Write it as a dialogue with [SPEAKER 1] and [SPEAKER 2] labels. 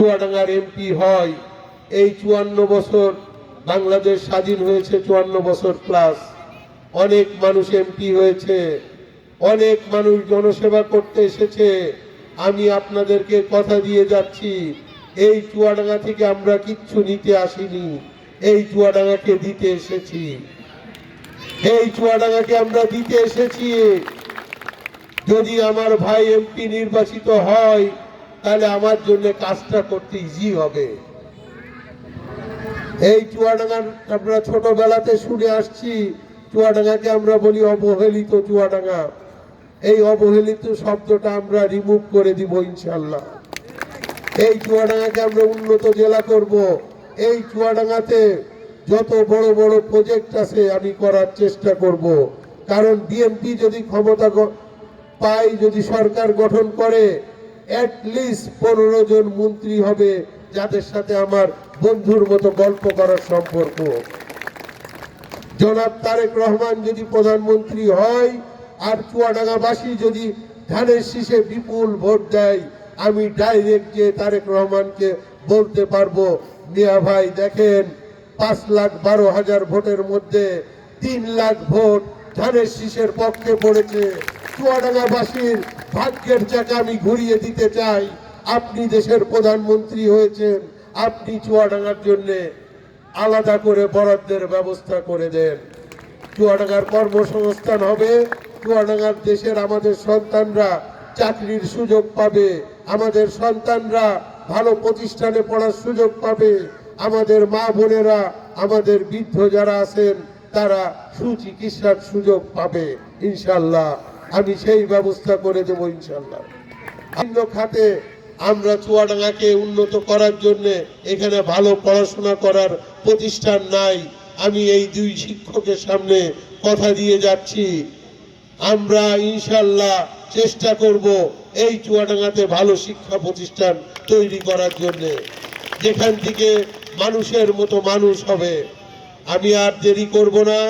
[SPEAKER 1] চুয়াডাঙ্গার এমপি হয়। এই চুয়ান্ন বছর বাংলাদেশ স্বাধীন হয়েছে, চুয়ান্ন বছর প্লাস অনেক মানুষ এমপি হয়েছে, অনেক মানুষ জনসেবা করতে এসেছে। আমি আপনাদেরকে কথা দিয়ে যাচ্ছি, এই চুয়াডাঙ্গা থেকে আমরা কিচ্ছু নিতে আসিনি, এই চুয়াডাঙ্গাকে দিতে এসেছি। এই চুয়াডাঙ্গাকে আমরা দিতে এসেছি। যদি আমার ভাই এমপি নির্বাচিত হয় তাহলে আমার জন্য কাজটা করতে ইজি হবে। এই চুয়াডাঙ্গার আমরা ছোটবেলাতে শুনে আসছি, চুয়াডাঙ্গাকে আমরা বলি অবহেলিত চুয়াডাঙ্গা। এই অবহেলিত শব্দটা আমরা রিমুভ করে দিব ইনশাল্লাহ এই চুয়াডাঙ্গাকে আমরা উন্নত জেলা করব। এই চুয়াডাঙ্গাতে যত বড় বড় প্রজেক্ট আছে আমি করার চেষ্টা করব। কারণ বিএনপি যদি ক্ষমতা পায়, যদি সরকার গঠন করে লিস্ট পনেরো জন মন্ত্রী হবে যাদের সাথে আমার বন্ধুর মতো গল্প করার সম্পর্ক। জনাব তারেক রহমান যদি প্রধানমন্ত্রী হয়, আর চুয়াডাঙ্গাবাসী যদি ধানের শীষে বিপুল ভোট দেয়, আমি ডাইরেক্ট যে তারেক রহমানকে বলতে পারব, মিয়া ভাই দেখেন, পাঁচ লাখ বারো হাজার ভোটের মধ্যে তিন লাখ ভোট ধানের শীষের পক্ষে পড়েছে। চুয়াডাঙ্গাবাসীর ভাগ্যের চাকা আমি ঘুরিয়ে দিতে চাই। আপনি দেশের প্রধানমন্ত্রী হয়েছেন, আপনি চুয়াডাঙ্গার জন্যে আলাদা করে বরাদ্দের ব্যবস্থা করে দেন। চুয়াডাঙ্গার কর্মসংস্থান হবে, চুয়াডাঙ্গার দেশের আমাদের সন্তানরা চাকরির সুযোগ পাবে, আমাদের সন্তানরা ভালো প্রতিষ্ঠানে পড়ার সুযোগ পাবে, আমাদের মা বোনেরা, আমাদের বৃদ্ধ যারা আছেন, তারা সুচিকিৎসার সুযোগ পাবে ইনশাল্লাহ আমি সেই ব্যবস্থা করে দেবো ইনশাল্লাহ ভিন্ন খাতে আমরা চুয়াডাঙ্গাকে উন্নত করার জন্য এখানে ভালো পড়াশোনা করার প্রতিষ্ঠান নাই। আমি এই দুই শিক্ষকের সামনে কথা দিয়ে যাচ্ছি। আমরা ইনশাল্লাহ চেষ্টা করব এই চুয়াডাঙ্গাতে ভালো শিক্ষা প্রতিষ্ঠান তৈরি করার জন্য। যেখান থেকে মানুষের মতো মানুষ হবে। আমি আর দেরি করব না।